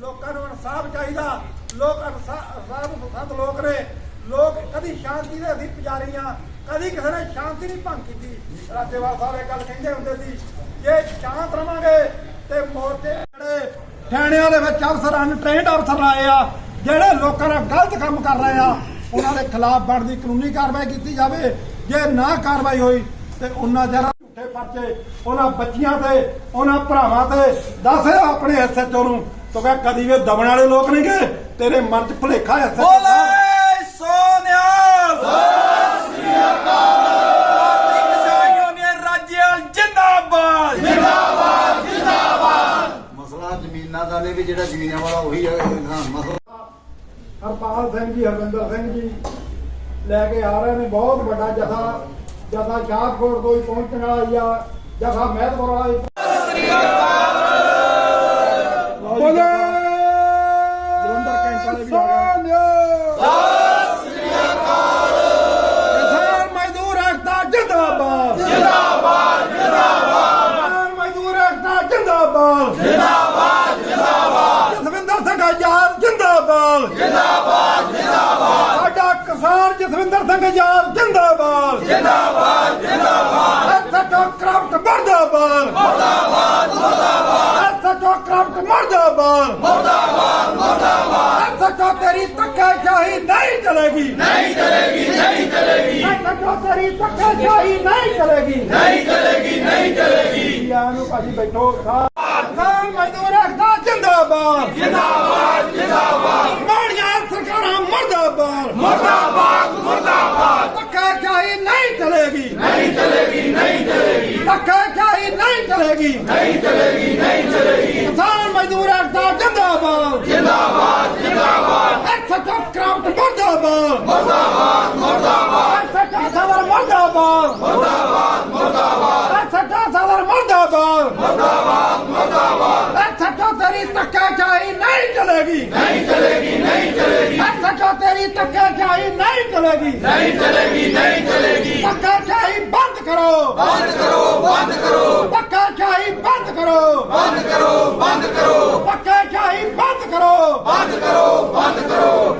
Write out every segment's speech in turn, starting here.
ਲੋਕਾਂ ਨੂੰ ਇਨਸਾਫ ਚਾਹੀਦਾ। ਲੋਕ ਇਨਸਾਫ ਪਸੰਦ ਲੋਕ ਨੇ। ਲੋਕ ਕਦੀ ਸ਼ਾਂਤੀ ਦੇ ਅਸੀਂ ਪੁਜਾਰੀਆਂ ਕਦੀ ਕਿਸੇ ਨੇ ਸ਼ਾਂਤੀ ਨਹੀਂ ਭੰਗ ਕੀਤੀ। ਰਾਜੇਵਾਲ ਸਾਹਿਬ ਇਹ ਗੱਲ ਕਹਿੰਦੇ ਹੁੰਦੇ ਸੀ, ਜੇ ਸ਼ਾਂਤ ਰਵਾਂਗੇ ਤੇ ਮੋਰਚੇ ਜਿਹੜੇ ਥਾਣਿਆਂ ਦੇ ਵਿੱਚ ਅਫਸਰ ਅਨਟ੍ਰੇਨਡ ਅਫਸਰ ਆਏ ਆ, ਜਿਹੜੇ ਲੋਕਾਂ ਨਾਲ ਗਲਤ ਕੰਮ ਕਰ ਰਹੇ ਆ, ਉਹਨਾਂ ਦੇ ਖਿਲਾਫ ਬਣਦੀ ਕਾਨੂੰਨੀ ਕਾਰਵਾਈ ਕੀਤੀ ਜਾਵੇ। ਜੇ ਨਾ ਕਾਰਵਾਈ ਹੋਈ ਤੇ ਉਹਨਾਂ ਜਿਹੜਾ ਝੂਠੇ ਪਰਚੇ, ਉਹਨਾਂ ਬੱਚੀਆਂ ਤੇ, ਉਹਨਾਂ ਭਰਾਵਾਂ ਤੇ, ਦੱਸ ਆਪਣੇ ਐਸਐਚਓ ਨੂੰ। ਤੋ ਕਹ ਕਦੀ ਵੀ ਦਬਣ ਵਾਲੇ ਲੋਕ ਨਹੀਂਗੇ ਤੇਰੇ ਮਨ 'ਚ ਭੁਲੇਖਾ ਐਸਐਚਓ ਬੋਲੇ ਸੋਨਿਆ ਮਸਲਾ ਜ਼ਮੀਨਾਂ ਦਾ ਨਹੀਂ ਵੀ ਜਿਹੜਾ ਜ਼ਮੀਨਾਂ ਵਾਲਾ ਉਹੀ ਹੈ ਹਾਂ ਮਸਲਾ। ਹਰਪਾਲ ਸਿੰਘ ਜੀ ਹਰਵਿੰਦਰ ਸਿੰਘ ਜੀ ਲੈ ਕੇ ਆ ਰਹੇ ਨੇ ਬਹੁਤ ਵੱਡਾ ਜਥਾ ਜਥਾ ਸ਼ਾਹਕੋਟ ਤੋਂ ਹੀ ਪਹੁੰਚਣ ਵਾਲਾ ਹੀ ਆ ਜਥਾ ਮਹਿਤਪੁਰ ਵਾਲਾ ਹੀ। ਜਿੰਦਾਬਾਦ। ਜਿੰਦਾਬਾਦ ਜਿੰਦਾਬਾਦ। ਜਸਵਿੰਦਰ ਸਿੰਘ ਆਜ਼ਾਦ ਜਿੰਦਾਬਾਦ। ਜਿੰਦਾਬਾਦ ਜਿੰਦਾਬਾਦ। ਸਾਡਾ ਕਿਸਾਨ ਜਸਵਿੰਦਰ ਸਿੰਘ ਆਜ਼ਾਦ ਜਿੰਦਾਬਾਦ। ਜਿੰਦਾਬਾਦ ਜਿੰਦਾਬਾਦ। ਐਸਐਚਓ ਕਰਾਫਟ ਮਰਦਾਬਾਦ। ਮਰਦਾਬਾਦ ਮਰਦਾਬਾਦ। ਐਸਐਚਓ ਕਰਾਫਟ ਮਰਦਾਬਾਦ। ਮਰਦਾਬਾਦ ਮਰਦਾਬਾਦ। ਐਸਐਚਓ ਤੇਰੀ ਧੱਕਾਸ਼ਾਹੀ ਨਹੀਂ ਚਲੇਗੀ। ਨਹੀਂ ਚਲੇਗੀ ਨਹੀਂ ਚਲੇਗੀ। ਐਸਐਚਓ ਤੇਰੀ ਧੱਕਾਸ਼ਾਹੀ ਨਹੀਂ ਚਲੇਗੀ। ਨਹੀਂ ਚਲੇਗੀ ਨਹੀਂ ਚਲੇਗੀ। ਯਾਰ ਨੂੰ ਭਾਜੀ ਬੈਠੋ ਖਾਨ ਮਜ਼ਦੂਰ ਏਕਤਾ ਜਿੰਦਾਬਾਦ। ਜਿੰਦਾਬਾਦ ਜਿੰਦਾਬਾਦ। ਮਾੜੀਆਂ ਸਰਕਾਰਾਂ ਮਰਦਾਬਾਦ। ਮਰਦਾਬਾਦ ਮਰਦਾਬਾਦ। ਧੱਕਾਸ਼ਾਹੀ ਚਲੇਗੀ ਨਹੀਂ ਚਲੇਗੀ ਨਹੀਂ ਚਲੇਗੀ। ਧੱਕਾਸ਼ਾਹੀ ਨਹੀਂ ਚਲੇਗੀ। ਨਹੀਂ ਚਲੇਗੀ ਨਹੀਂ ਚਲੇਗੀ। ਕਿਸਾਨ ਮਜ਼ਦੂਰ ਏਕਤਾ ਜਿੰਦਾਬਾਦ। ਜਿੰਦਾਬਾਦ ਜਿੰਦਾਬਾਦ। ਐਸਐਚਓ ਕਰਾਫਟ ਮਰਦਾਬਾਦ। ਮਰਦਾਬਾਦ ਮਰਦਾਬਾਦ। ਐਸਐਚਓ ਸਦਰ ਮਰਦਾਬਾਦ। ਮਰਦਾਬਾਦ ਮਰਦਾਬਾਦ। ਐਸਐਚਓ ਸਦਰ ਮਰਦਾਬਾਦ। ਐਸਐਚਓ ਤੇਰੀ ਧੱਕਾਸ਼ਾਹੀ ਨਹੀਂ ਚਲੇਗੀ। ਨਹੀਂ ਚਲੇਗੀ ਨਹੀਂ ਚਲੇਗੀ। ਐਸਐਚਓ ਤੇਰੀ ਧੱਕਾਸ਼ਾਹੀ ਨਹੀਂ ਚਲੇਗੀ। ਨਹੀਂ ਚਲੇਗੀ ਨਹੀਂ ਚਲੇਗੀ। ਬੰਦ ਕਰੋ ਬੰਦ ਕਰੋ ਬੰਦ ਕਰੋ। ਧੱਕਾਸ਼ਾਹੀ ਬੰਦ ਕਰੋ। ਬੰਦ ਕਰੋ ਬੰਦ ਕਰੋ। ਧੱਕਾਸ਼ਾਹੀ ਬੰਦ ਕਰੋ। ਬੰਦ ਕਰੋ ਬੰਦ ਕਰੋ।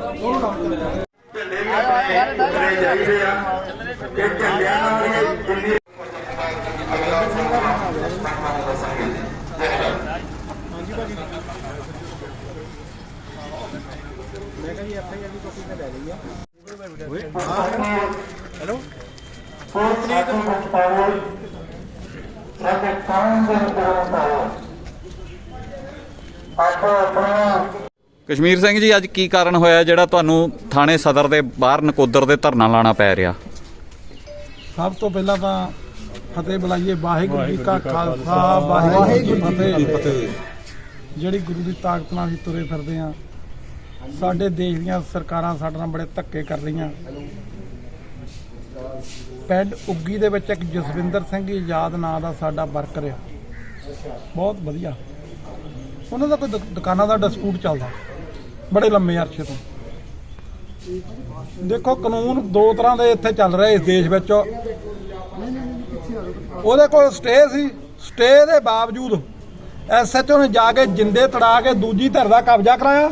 ਝੰਡੇ ਵੀ ਆਪਣੇ ਉੱਤਰੇ ਚਾਹੀਦੇ ਆ ਤੇ ਝੰਡਿਆਂ ਨਾਲ ਇਹ ਦਿੱਲੀ ਹੈਲੋ ਕੋਟਲੀ ਤੋਂ ਪਾਵਰ ਸਾਡੇ ਕਾਨੂੰਨ ਦੇ ਮੁਤਾਬਕ ਆਪੋ ਆਪਣਾ ਕਸ਼ਮੀਰ ਸਿੰਘ ਜੀ, ਅੱਜ ਕੀ ਕਾਰਨ ਹੋਇਆ ਜਿਹੜਾ ਤੁਹਾਨੂੰ ਥਾਣੇ ਸਦਰ ਦੇ ਬਾਹਰ ਨਕੋਦਰ ਦੇ ਧਰਨਾ ਲਾਣਾ ਪੈ ਰਿਹਾ? ਸਭ ਤੋਂ ਪਹਿਲਾਂ ਤਾਂ ਫਤਿਹ ਬੁਲਾਈਏ, ਵਾਹਿਗੁਰੂ ਜੀ ਕਾ ਖਾਲਸਾ, ਵਾਹਿਗੁਰੂ ਜੀ ਕੀ ਫਤਿਹ। ਜਿਹੜੀ ਗੁਰੂ ਦੀ ਤਾਕਤ ਨਾਲ ਅਸੀਂ ਤੁਰੇ ਫਿਰਦੇ ਆ ਸਾਡੇ ਦੇਸ਼ ਦੀਆਂ ਸਰਕਾਰਾਂ ਸਾਡੇ ਨਾਲ ਬੜੇ ਧੱਕੇ ਕਰ ਰਹੀਆਂ। ਪਿੰਡ ਉੱਗੀ ਦੇ ਵਿੱਚ ਇੱਕ ਜਸਵਿੰਦਰ ਸਿੰਘ ਆਜ਼ਾਦ ਨਾਂ ਦਾ ਸਾਡਾ ਵਰਕਰ ਆ। ਬਹੁਤ ਵਧੀਆ। ਉਹਨਾਂ ਦਾ ਕੋਈ ਦੁ- ਦੁਕਾਨਾਂ ਦਾ ਡਿਸਪਿਊਟ ਚੱਲਦਾ। ਬੜੇ ਲੰਮੇ ਅਰਸੇ ਤੋਂ। ਦੇਖੋ ਕਾਨੂੰਨ ਦੋ ਤਰ੍ਹਾਂ ਦੇ ਇੱਥੇ ਚੱਲ ਰਹੇ ਇਸ ਦੇਸ਼ ਵਿੱਚ। ਉਹਦੇ ਕੋਲ ਸਟੇ ਸੀ। ਸਟੇ ਦੇ ਬਾਵਜੂਦ ਐਸਐਚਓ ਨੇ ਜਾ ਕੇ ਜਿੰਦੇ ਤੜਾ ਕੇ ਦੂਜੀ ਧਿਰ ਦਾ ਕਬਜ਼ਾ ਕਰਾਇਆ।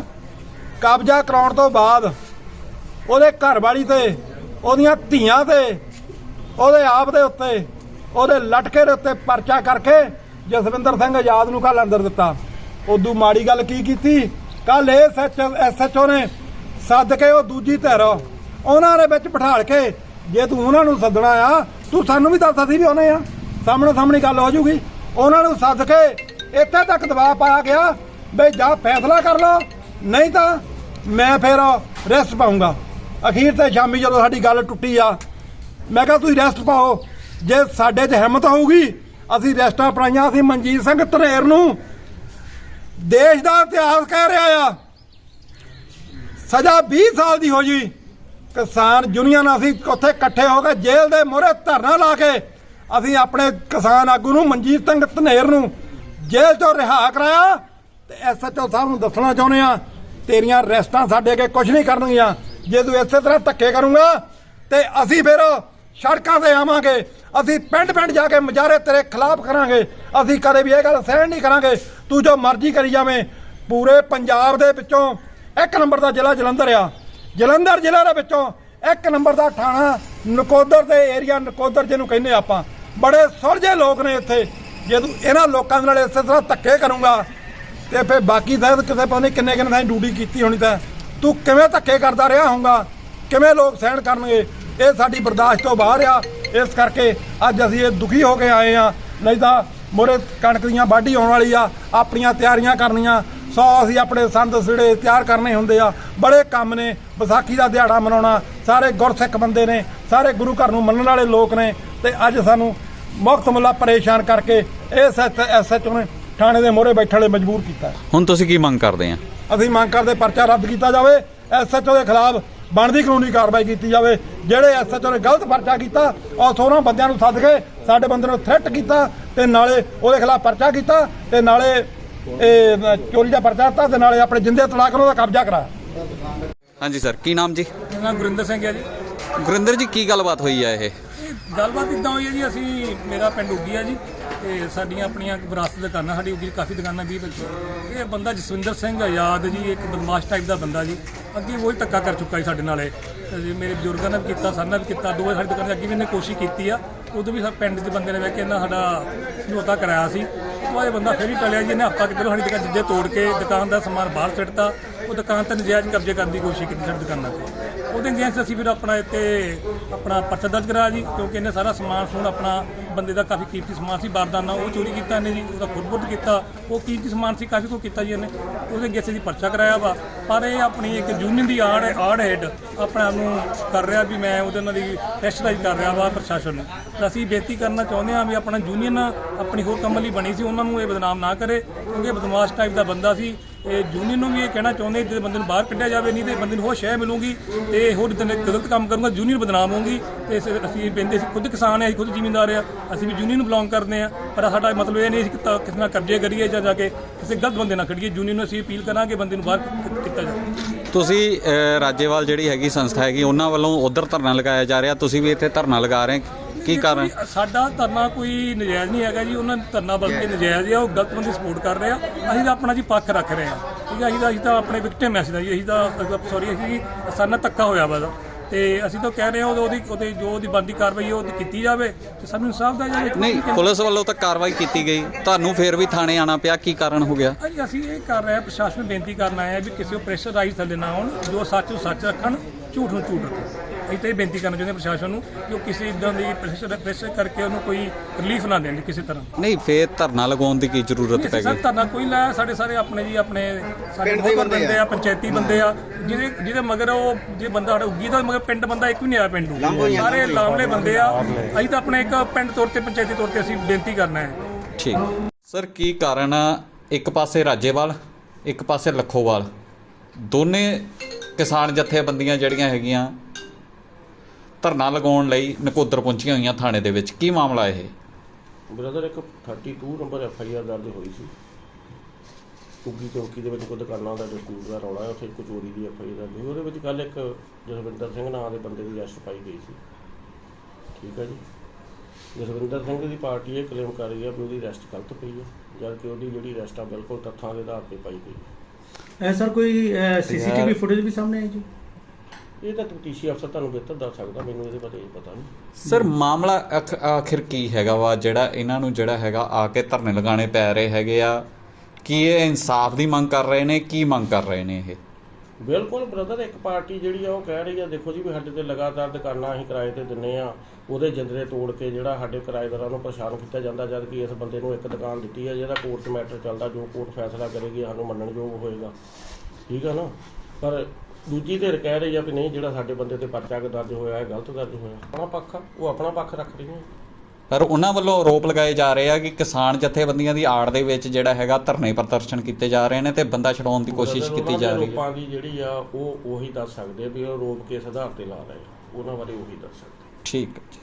ਕਬਜ਼ਾ ਕਰਾਉਣ ਤੋਂ ਬਾਅਦ ਉਹਦੇ ਘਰਵਾਲੀ ਤੇ, ਉਹਦੀਆਂ ਧੀਆਂ ਤੇ, ਉਹਦੇ ਆਪ ਦੇ ਉੱਤੇ, ਉਹਦੇ ਲਟਕੇ ਦੇ ਉੱਤੇ ਪਰਚਾ ਕਰਕੇ ਜਸਵਿੰਦਰ ਸਿੰਘ ਆਜ਼ਾਦ ਨੂੰ ਕੱਲ ਅੰਦਰ ਦਿੱਤਾ। ਉਦੋਂ ਮਾੜੀ ਗੱਲ ਕੀ ਕੀਤੀ? ਕੱਲ ਇਹ ਐਸਐਚਓ ਨੇ ਸੱਦ ਕੇ ਉਹ ਦੂਜੀ ਧਿਰ ਉਹਨਾਂ ਦੇ ਵਿੱਚ ਬਿਠਾਲ ਕੇ, ਜੇ ਤੂੰ ਉਹਨਾਂ ਨੂੰ ਸੱਦਣਾ ਆ, ਤੂੰ ਸਾਨੂੰ ਵੀ ਦੱਸ ਸੀ ਵੀ ਉਹਨੇ ਆ। ਸਾਹਮਣੇ ਸਾਹਮਣੇ ਗੱਲ ਹੋ ਜੂਗੀ ਉਹਨਾਂ ਨੂੰ ਸੱਦ ਕੇ ਇੱਥੇ ਤੱਕ ਦਬਾਅ ਪਾਇਆ ਗਿਆ ਬਈ ਜਾ ਫੈਸਲਾ ਕਰ ਲਓ ਨਹੀਂ ਤਾਂ ਮੈਂ ਫਿਰ ਰੈਸਟ ਪਾਉਂਗਾ ਅਖੀਰ ਤੇ ਸ਼ਾਮੀ ਜਦੋਂ ਸਾਡੀ ਗੱਲ ਟੁੱਟੀ ਆ, ਮੈਂ ਕਿਹਾ ਤੁਸੀਂ ਰੈਸਟ ਪਾਓ। ਜੇ ਸਾਡੇ 'ਚ ਹਿੰਮਤ ਹੋਊਗੀ, ਅਸੀਂ ਰੈਸਟਾਂ ਪਰਾਈਆਂ ਅਸੀਂ ਮਨਜੀਤ ਸਿੰਘ ਧਨੇਰ ਨੂੰ ਦੇਸ਼ ਦਾ ਇਤਿਹਾਸ ਕਹਿ ਰਿਹਾ ਆ। ਸਜ਼ਾ 20 ਸਾਲ ਦੀ ਹੋ ਜੀ। ਕਿਸਾਨ ਯੂਨੀਅਨ ਅਸੀਂ ਉੱਥੇ ਇਕੱਠੇ ਹੋ ਕੇ ਜੇਲ੍ਹ ਦੇ ਮੋਹਰੇ ਧਰਨਾ ਲਾ ਕੇ ਅਸੀਂ ਆਪਣੇ ਕਿਸਾਨ ਆਗੂ ਨੂੰ ਮਨਜੀਤ ਸਿੰਘ ਧਨੇਰ ਨੂੰ ਜੇਲ੍ਹ ਤੋਂ ਰਿਹਾ ਕਰਾਇਆ ਤੇ ਐਸਐਚਓ ਸਾਹਿਬ ਨੂੰ ਦੱਸਣਾ ਚਾਹੁੰਦੇ ਆ ਤੇਰੀਆਂ ਰੈਸਟਾਂ ਸਾਡੇ ਅੱਗੇ ਕੁਝ ਨਹੀਂ ਕਰਨਗੀਆਂ। ਜੇ ਤੂੰ ਇਸੇ ਤਰ੍ਹਾਂ ਧੱਕੇ ਕਰੂੰਗਾ ਤੇ ਅਸੀਂ ਫਿਰ ਸੜਕਾਂ ਤੇ ਆਵਾਂਗੇ। ਅਸੀਂ ਪਿੰਡ ਪਿੰਡ ਜਾ ਕੇ ਮੁਜ਼ਾਹਰੇ ਤੇਰੇ ਖਿਲਾਫ ਕਰਾਂਗੇ। ਅਸੀਂ ਕਦੇ ਵੀ ਇਹ ਗੱਲ ਸਹਿਣ ਨਹੀਂ ਕਰਾਂਗੇ। ਤੂੰ ਜੋ ਮਰਜ਼ੀ ਕਰੀ ਜਾਵੇਂ, ਪੂਰੇ ਪੰਜਾਬ ਦੇ ਵਿੱਚੋਂ ਇੱਕ ਨੰਬਰ ਦਾ ਜ਼ਿਲ੍ਹਾ ਜਲੰਧਰ ਆ। ਜਲੰਧਰ ਜ਼ਿਲ੍ਹਾ ਦੇ ਵਿੱਚੋਂ ਇੱਕ ਨੰਬਰ ਦਾ ਥਾਣਾ ਨਕੋਦਰ ਦੇ ਏਰੀਆ ਨਕੋਦਰ ਜਿਹਨੂੰ ਕਹਿੰਦੇ ਆਪਾਂ। ਬੜੇ ਸੁਰਜੇ ਲੋਕ ਨੇ ਇੱਥੇ। ਜੇ ਤੂੰ ਇਹਨਾਂ ਲੋਕਾਂ ਦੇ ਨਾਲ ਇਸੇ ਤਰ੍ਹਾਂ ਧੱਕੇ ਕਰੂੰਗਾ, ਤੇ ਫਿਰ ਬਾਕੀ ਤਾਂ ਕਿਸੇ ਪਤਾ ਨਹੀਂ ਕਿੰਨੇ ਕਿੰਨੇ ਥਾਂ ਡਿਊਟੀ ਕੀਤੀ ਹੋਣੀ ਤਾਂ। ਤੂੰ ਕਿਵੇਂ ਧੱਕੇ ਕਰਦਾ ਰਿਹਾ ਹੋਊਗਾ? ਕਿਵੇਂ ਲੋਕ ਸਹਿਣ ਕਰਨਗੇ? ਇਹ ਸਾਡੀ ਬਰਦਾਸ਼ਤ ਤੋਂ ਬਾਹਰ ਆ। ਇਸ ਕਰਕੇ ਅੱਜ ਅਸੀਂ ਇਹ ਦੁਖੀ ਹੋ ਕੇ ਆਏ ਆ। ਨਹੀਂ ਤਾਂ ਮੋਰੇ ਕਣਕ ਦੀਆਂ ਵਾਢੀ ਆਉਣ ਵਾਲੀ ਆ ਆਪਣੀਆਂ ਤਿਆਰੀਆਂ ਕਰਨੀਆਂ। ਸੌ ਅਸੀਂ ਆਪਣੇ ਸੰਦ ਸਿੜੇ ਤਿਆਰ ਕਰਨੇ ਹੁੰਦੇ ਆ। ਬੜੇ ਕੰਮ ਨੇ ਵਿਸਾਖੀ ਦਾ ਦਿਹਾੜਾ ਮਨਾਉਣਾ। ਸਾਰੇ ਗੁਰਸਿੱਖ ਬੰਦੇ ਨੇ ਸਾਰੇ ਗੁਰੂ ਘਰ ਨੂੰ ਮੰਨਣ ਵਾਲੇ ਲੋਕ ਨੇ। ਤੇ ਅੱਜ ਸਾਨੂੰ ਮੁਕਤ ਮੁੱਲਾ ਪਰੇਸ਼ਾਨ ਕਰਕੇ ਇਹ ਐਸਐਚਓ ਨੇ ਥਾਣੇ ਦੇ ਮੋਹਰੇ ਬੈਠਣ ਲਈ ਮਜਬੂਰ ਕੀਤਾ। ਹੁਣ ਤੁਸੀਂ ਕੀ ਮੰਗ ਕਰਦੇ ਆ? ਅਸੀਂ ਮੰਗ ਕਰਦੇ ਪਰਚਾ ਰੱਦ ਕੀਤਾ ਜਾਵੇ। ਐਸਐਚਓ ਦੇ ਖਿਲਾਫ ਬਣਦੀ ਕਾਨੂੰਨੀ ਕਾਰਵਾਈ ਕੀਤੀ ਜਾਵੇ। ਜਿਹੜੇ ਐਸਐਚਓ ਨੇ ਗਲਤ ਪਰਚਾ ਕੀਤਾ ਉਹ ਸੋਨਾ ਬੰਦਿਆਂ ਨੂੰ ਸੱਦ ਕੇ ਸਾਡੇ ਬੰਦੇ ਨੂੰ ਥ੍ਰੈਟ ਕੀਤਾ। ਤੇ ਨਾਲੇ ਉਹਦੇ ਖਿਲਾਫ ਪਰਚਾ ਕੀਤਾ ਤੇ ਨਾਲੇ ਇਹ ਚੋਰੀ ਦਾ ਪਰਚਾ ਦਿੱਤਾ ਤੇ ਨਾਲੇ ਆਪਣੇ ਜਿੰਦੇ ਤਲਾਕ ਨੂੰ ਉਹਦਾ ਕਬਜ਼ਾ ਕਰਾਇਆ। ਹਾਂਜੀ ਸਰ ਕੀ ਨਾਮ ਜੀ? ਮੇਰਾ ਨਾਮ ਗੁਰਿੰਦਰ ਸਿੰਘ ਹੈ ਜੀ। ਗੁਰਿੰਦਰ ਜੀ ਕੀ ਗੱਲਬਾਤ ਹੋਈ ਆ ਇਹ? ਇਹ ਗੱਲਬਾਤ ਇਦਾਂ ਹੋਈ ਹੈ ਜੀ ਅਸੀਂ ਮੇਰਾ ਪਿੰਡ ਉੱਗੀ ਆ ਜੀ ਤੇ ਸਾਡੀਆਂ ਆਪਣੀਆਂ ਵਿਰਾਸਤ ਦੁਕਾਨਾਂ ਸਾਡੀ ਉੱਗੀ ਕਾਫੀ ਦੁਕਾਨਾਂ 20 25 ਇਹ ਬੰਦਾ ਜਸਵਿੰਦਰ ਸਿੰਘ ਆਜ਼ਾਦ ਜੀ ਇੱਕ ਬਦਮਾਸ਼ ਟਾਈਪ ਦਾ ਬੰਦਾ ਜੀ। ਅੱਗੇ ਉਹ ਹੀ ਧੱਕਾ ਕਰ ਚੁੱਕਾ ਜੀ ਸਾਡੇ ਨਾਲ। ਮੇਰੇ ਬਜ਼ੁਰਗਾਂ ਨੇ ਵੀ ਕੀਤਾ ਸਾਡੇ ਵੀ ਕੀਤਾ ਦੋਵੇਂ ਸਾਡੀ ਦੁਕਾਨ ਦੇ ਅੱਗੇ ਵੀ ਇਹਨੇ ਕੋਸ਼ਿਸ਼ ਕੀਤੀ ਆ। ਉਦੋਂ ਵੀ ਸਾਡੇ ਪਿੰਡ ਦੇ ਬੰਦੇ ਨੇ ਵੇਖ ਕੇ ਇਹਨਾਂ ਸਾਡਾ ਸਮਝੌਤਾ ਕਰਾਇਆ ਸੀ। ਉਹ ਇਹ ਬੰਦਾ ਫਿਰ ਹੀ ਟਲਿਆ ਜੀ, ਇਹਨੇ ਹਫਤਾ ਕਿਤੇ ਸਾਡੀ ਦੁਕਾਨ ਜਿੱਦੇ ਤੋੜ ਕੇ ਦੁਕਾਨ ਦਾ ਸਮਾਨ ਬਾਹਰ ਸਿੱਟਤਾ। ਉਹ ਦੁਕਾਨ ਤੇ ਨਜਾਇਜ਼ ਕਬਜ਼ੇ ਕਰਨ ਦੀ ਕੋਸ਼ਿਸ਼ ਕੀਤੀ ਸਾਡੀ ਦੁਕਾਨਾਂ ਤੇ। ਉਹਦੇ ਅਗੇਂਸਟ ਅਸੀਂ ਫਿਰ ਆਪਣਾ ਇੱਥੇ ਆਪਣਾ ਪਰਚਾ ਦਰਜ ਕਰਾਇਆ ਜੀ, ਕਿਉਂਕਿ ਇਹਨੇ ਸਾਰਾ ਸਮਾਨ ਸਮੂਨ ਆਪਣਾ ਬੰਦੇ ਦਾ ਕਾਫੀ ਕੀਮਤੀ ਸਮਾਨ ਸੀ ਬਾਰਦਾਨਾ ਉਹ ਚੋਰੀ ਕੀਤਾ ਇਹਨੇ ਜੀ, ਉਹਦਾ ਖੁਦ ਬੁੱਧ ਕੀਤਾ, ਉਹ ਕੀਮਤੀ ਸਮਾਨ ਸੀ, ਕਾਫੀ ਕੋ ਕੀਤਾ ਜੀ ਇਹਨੇ। ਉਹਦੇ ਅਗੇਂਸਟ ਅਸੀਂ ਪਰਚਾ ਕਰਾਇਆ ਵਾ, ਪਰ ਇਹ ਆਪਣੀ ਇੱਕ ਯੂਨੀਅਨ ਦੀ ਆੜ ਆੜ ਹੈਡ ਆਪਣੇ ਆਪ ਨੂੰ ਕਰ ਰਿਹਾ ਵੀ ਮੈਂ ਉਹਦੇ ਨਾਲ ਦੀ ਪ੍ਰੈਸ਼ਰਾਈਜ਼ ਕਰ ਰਿਹਾ ਵਾ ਪ੍ਰਸ਼ਾਸਨ ਨੂੰ। ਤਾਂ ਅਸੀਂ ਬੇਨਤੀ ਕਰਨਾ ਚਾਹੁੰਦੇ ਹਾਂ ਵੀ ਆਪਣਾ ਯੂਨੀਅਨ ਆਪਣੀ ਹੋਰ ਕੰਮ ਲਈ ਬਣੀ ਸੀ, ਉਹਨਾਂ ਨੂੰ ਇਹ ਬਦਨਾਮ ਨਾ ਕਰੇ, ਕਿਉਂਕਿ ਬਦਮਾਸ਼ ਟਾਈਪ ਦਾ ਬੰਦਾ ਸੀ ਇਹ ਯੂਨੀਅਨ ਨੂੰ ਵੀ ਇਹ ਕਹਿਣਾ ਚਾਹੁੰਦੇ ਜੇ ਬੰਦੇ ਨੂੰ ਬਾਹਰ ਕੱਢਿਆ ਜਾਵੇ, ਨਹੀਂ ਤੇ ਬੰਦੇ ਨੂੰ ਹੋਰ ਸ਼ਹਿ ਮਿਲੂਗੀ ਤੇ ਹੋਰ ਦਿਨ ਗਲਤ ਕੰਮ ਕਰੂੰਗਾ ਯੂਨੀਅਨ ਬਦਨਾਮ ਹੋਊਗੀ ਤੇ ਇਸ- ਅਸੀਂ ਬੇਨਤੀ ਅਸੀਂ ਖੁਦ ਕਿਸਾਨ ਆ, ਅਸੀਂ ਖੁਦ ਜ਼ਿਮੀਂਦਾਰ ਆ, ਅਸੀਂ ਵੀ ਯੂਨੀਅਨ ਨੂੰ ਬਿਲੋਂਗ ਕਰਦੇ ਆ। ਪਰ ਸਾਡਾ ਮਤਲਬ ਇਹ ਨਹੀਂ ਕਿ ਕਿਸੇ ਨਾਲ ਕਬਜ਼ੇ ਕਰੀਏ ਜਾਂ ਜਾ ਕੇ ਕਿਸੇ ਗਲਤ ਬੰਦੇ ਨਾਲ ਖੜੀਏ ਯੂਨੀਅਨ ਨੂੰ ਅਸੀਂ ਅਪੀਲ ਕਰਾਂਗੇ ਬੰਦੇ ਨੂੰ ਬਾਹਰ ਕੀਤਾ ਜਾਵੇ। ਤੁਸੀਂ ਰਾਜੇਵਾਲ ਜਿਹੜੀ ਹੈਗੀ ਸੰਸਥਾ ਹੈਗੀ, ਉਹਨਾਂ ਵੱਲੋਂ ਉਧਰ ਧਰਨਾ ਲਗਾਇਆ ਜਾ ਰਿਹਾ, ਤੁਸੀਂ ਵੀ ਇੱਥੇ ਧਰਨਾ ਲਗਾ ਰਹੇ ਕੀ ਕਾਰਨ? ਸਾਡਾ ਧਰਨਾ ਕੋਈ ਨਜਾਇਜ਼ ਨਹੀਂ ਹੈਗਾ ਜੀ ਉਹਨਾਂ ਦਾ ਧਰਨਾ ਬਲਕਿ ਨਜਾਇਜ਼ ਆ ਉਹ ਗਲਤ ਬੰਦੇ ਸਪੋਰਟ ਕਰ ਰਹੇ ਆ। ਅਸੀਂ ਤਾਂ ਆਪਣਾ ਜੀ ਪੱਖ ਰੱਖ ਰਹੇ ਆ। ਠੀਕ ਹੈ ਅਸੀਂ ਤਾਂ ਅਸੀਂ ਤਾਂ ਆਪਣੇ ਵਿਕਟਿਮ ਅਸੀਂ ਦਾ ਜੀ ਅਸੀਂ ਤਾਂ ਸੌਰੀ ਅਸੀਂ ਸਾਡਾ ਧੱਕਾ ਹੋਇਆ ਵਾ ਇਹਦਾ। ਤੇ ਅਸੀਂ ਤਾਂ ਕਹਿ ਰਹੇ ਹਾਂ ਉਹਦੀ ਉਹਦੀ ਜੋ ਉਹਦੀ ਬੰਦੀ ਕਾਰਵਾਈ ਉਹ ਕੀਤੀ ਜਾਵੇ ਤੇ ਸਾਨੂੰ ਇਨਸਾਫ ਦਾ ਜਾਵੇ ਨਹੀਂ ਪੁਲਿਸ ਵੱਲੋਂ ਤਾਂ ਕਾਰਵਾਈ ਕੀਤੀ ਗਈ। ਤੁਹਾਨੂੰ ਫੇਰ ਵੀ ਥਾਣੇ ਆਣਾ ਪਿਆ ਕੀ ਕਾਰਨ ਹੋ ਗਿਆ? ਅੱਜ ਅਸੀਂ ਇਹ ਕਰ ਰਹੇ ਹਾਂ ਪ੍ਰਸ਼ਾਸਨ ਨੂੰ ਬੇਨਤੀ ਕਰਨ ਆਏ ਹਾਂ ਵੀ ਕਿਸੇ ਪ੍ਰੈਸ਼ਰਾਈਜ਼ ਥੱਲੇ ਨਾ ਆਉਣ ਜੋ ਸੱਚ ਨੂੰ ਸੱਚ ਰੱਖਣ ਝੂਠ ਨੂੰ ਝੂਠ ਰੱਖਣ। ਅਸੀਂ ਤਾਂ ਇਹ ਬੇਨਤੀ ਕਰਨਾ ਚਾਹੁੰਦੇ ਹਾਂ ਪ੍ਰਸ਼ਾਸਨ ਨੂੰ ਕਿ ਉਹ ਕਿਸੇ ਇਦਾਂ ਦੀ ਪ੍ਰੈਸ਼ਰ ਪ੍ਰੈਸ਼ਰ ਕਰਕੇ ਉਹਨੂੰ ਕੋਈ ਰਿਲੀਫ ਨਾ ਦੇਣ ਕਿਸੇ ਤਰ੍ਹਾਂ। ਨਹੀਂ ਫੇਰ ਧਰਨਾ ਲਗਾਉਣ ਦੀ ਕੀ ਜ਼ਰੂਰਤ ਪੈ ਸਰ ਗਈ? ਧਰਨਾ ਕੋਈ ਲਾਇਆ ਸਾਡੇ ਸਾਰੇ ਆਪਣੇ ਜੀ ਆਪਣੇ ਸਾਡੇ ਬਹੁਤ ਬੰਦੇ ਆ। ਪੰਚਾਇਤੀ ਬੰਦੇ ਆ ਜਿਹਦੇ ਜਿਹਦੇ ਮਗਰ ਉਹ ਜੇ ਬੰਦਾ ਸਾਡਾ ਉੱਗੀ ਦਾ ਮਗਰ ਪਿੰਡ ਬੰਦਾ ਇੱਕ ਵੀ ਨਹੀਂ ਆਇਆ ਪਿੰਡੂ ਸਾਰੇ ਲਾਮਲੇ ਬੰਦੇ ਆ। ਅਸੀਂ ਤਾਂ ਆਪਣੇ ਇੱਕ ਪਿੰਡ ਤੌਰ ਤੇ ਪੰਚਾਇਤੀ ਤੌਰ ਤੇ ਅਸੀਂ ਬੇਨਤੀ ਕਰਨਾ ਹੈ। ਠੀਕ। ਸਰ ਕੀ ਕਾਰਨ ਆ? ਇੱਕ ਪਾਸੇ ਰਾਜੇਵਾਲ ਇੱਕ ਪਾਸੇ ਲੱਖੋਵਾਲ। ਦੋਨੇ ਕਿਸਾਨ ਜਥੇਬੰਦੀਆਂ ਜਿਹੜੀਆਂ ਹੈਗੀਆਂ ਧਰਨਾ ਲਗਾਉਣ ਲਈ ਨਕੋਦਰ ਪਹੁੰਚੀਆਂ ਹੋਈਆਂ ਥਾਣੇ ਦੇ ਵਿੱਚ। ਕੀ ਮਾਮਲਾ ਇਹ? ਬ੍ਰਦਰ ਇੱਕ 32 ਨੰਬਰ ਐਫ ਆਈ ਆਰ ਦਰਜ ਹੋਈ ਸੀ। ਕੁੱਗੀ ਚੌਕੀ ਦੇ ਵਿੱਚ ਕੋਈ ਦੁਕਾਨਾਂ ਦਾ ਡਿਸਪਿਊਟ ਦਾ ਰੌਲਾ ਹੈ ਉੱਥੇ ਇੱਕ ਚੋਰੀ ਦੀ ਐਫ ਆਈ ਆਰ ਦਰਜ ਹੋਈ। ਉਹਦੇ ਵਿੱਚ ਕੱਲ ਇੱਕ ਜਸਵਿੰਦਰ ਸਿੰਘ ਨਾਂ ਦੇ ਬੰਦੇ ਦੀ ਅਰੈਸਟ ਪਾਈ ਗਈ ਸੀ। ਠੀਕ ਹੈ ਜੀ? ਜਸਵਿੰਦਰ ਸਿੰਘ ਦੀ ਪਾਰਟੀ ਇਹ ਕਲੇਮ ਕਰ ਰਹੀ ਹੈ ਵੀ ਉਹਦੀ ਅਰੈਸਟ ਗਲਤ ਪਈ ਹੈ ਜਦ ਕਿ ਉਹਦੀ ਜਿਹੜੀ ਅਰੈਸਟ ਆ ਬਿਲਕੁਲ ਤੱਥਾਂ ਦੇ ਆਧਾਰ ਤੇ ਪਾਈ ਗਈ ਹੈ। ਐ ਸਰ ਕੋਈ ਸੀਸੀਟੀਵੀ ਫੁਟੇਜ ਵੀ ਸਾਹਮਣੇ ਆਈ ਜੀ? ਇਹ ਤਾਂ ਤਫਤੀਸ਼ੀ ਅਫਸਰ ਤੁਹਾਨੂੰ ਬਿਹਤਰ ਦੱਸ ਸਕਦਾ ਮੈਨੂੰ ਇਹਦੇ ਬਾਰੇ ਪਤਾ ਨਹੀਂ। ਸਰ ਮਾਮਲਾ ਆਖਿਰ ਕੀ ਹੈਗਾ ਵਾ? ਜਿਹੜਾ ਇਹਨਾਂ ਨੂੰ ਜਿਹੜਾ ਹੈਗਾ ਆ ਕੇ ਧਰਨੇ ਲਗਾਉਣੇ ਪੈ ਰਹੇ ਹੈਗੇ ਆ ਕੀ ਇਹ ਇਨਸਾਫ ਦੀ ਮੰਗ ਕਰ ਰਹੇ ਨੇ ਕੀ ਮੰਗ ਕਰ ਰਹੇ ਨੇ ਇਹ? ਬਿਲਕੁਲ ਬ੍ਰਦਰ ਇੱਕ ਪਾਰਟੀ ਜਿਹੜੀ ਆ ਉਹ ਕਹਿ ਰਹੀ ਆ ਦੇਖੋ ਜੀ ਵੀ ਸਾਡੇ ਤੇ ਲਗਾਤਾਰ ਦੁਕਾਨਾਂ ਅਸੀਂ ਕਿਰਾਏ ਤੇ ਦਿੰਨੇ ਆ ਉਹਦੇ ਜਿੰਦਰੇ ਤੋੜ ਕੇ ਜਿਹੜਾ ਸਾਡੇ ਕਿਰਾਏਦਾਰਾਂ ਨੂੰ ਪਰੇਸ਼ਾਨ ਕੀਤਾ ਜਾਂਦਾ ਜਦ ਕਿ ਇਸ ਬੰਦੇ ਨੂੰ ਇੱਕ ਦੁਕਾਨ ਦਿੱਤੀ ਹੈ ਜਿਹਦਾ ਕੋਰਟ ਮੈਟਰ ਚੱਲਦਾ ਜੋ ਕੋਰਟ ਫੈਸਲਾ ਕਰੇਗੀ ਸਾਨੂੰ ਮੰਨਣਯੋਗ ਹੋਏਗਾ। ਠੀਕ ਆ ਨਾ? ਪਰ ਦੂਜੀ ਧਿਰ ਕਹਿ ਰਹੀ ਆ ਵੀ ਨਹੀਂ ਜਿਹੜਾ ਸਾਡੇ ਬੰਦੇ ਤੇ ਪਰਚਾ ਦਰਜ ਹੋਇਆ ਹੈ ਗਲਤ ਦਰਜ ਹੋਇਆ। ਆਪਣਾ ਪੱਖ ਆ ਉਹ ਆਪਣਾ ਪੱਖ ਰੱਖ ਰਹੀਆਂ ਪਰ ਉਹਨਾਂ ਵੱਲੋਂ ਆਰੋਪ ਲਗਾਏ ਜਾ ਰਹੇ ਆ ਕਿ ਕਿਸਾਨ ਜਥੇਬੰਦੀਆਂ ਦੀ ਆੜ ਦੇ ਵਿੱਚ ਜਿਹੜਾ ਹੈਗਾ ਧਰਨੇ ਪ੍ਰਦਰਸ਼ਨ ਕੀਤੇ ਜਾ ਰਹੇ ਨੇ ਤੇ ਬੰਦਾ ਛਡਾਉਣ ਦੀ ਕੋਸ਼ਿਸ਼ ਉਹਨਾਂ ਕੀਤੀ ਦੇ ਜਾ ਰਹੀ ਹੈ। ਰੂਪਾਂ ਦੀ ਜਿਹੜੀ ਆ ਉਹ ਉਹੀ ਦੱਸ ਸਕਦੇ ਆ ਵੀ ਉਹ ਰੋਪ ਕਿਸ ਆਧਾਰ ਤੇ ਲਾ ਰਹੇ ਆ। ਉਹਨਾਂ ਬਾਰੇ ਉਹੀ ਦੱਸ ਸਕਦੇ ਠੀਕ ਹੈ ਜੀ।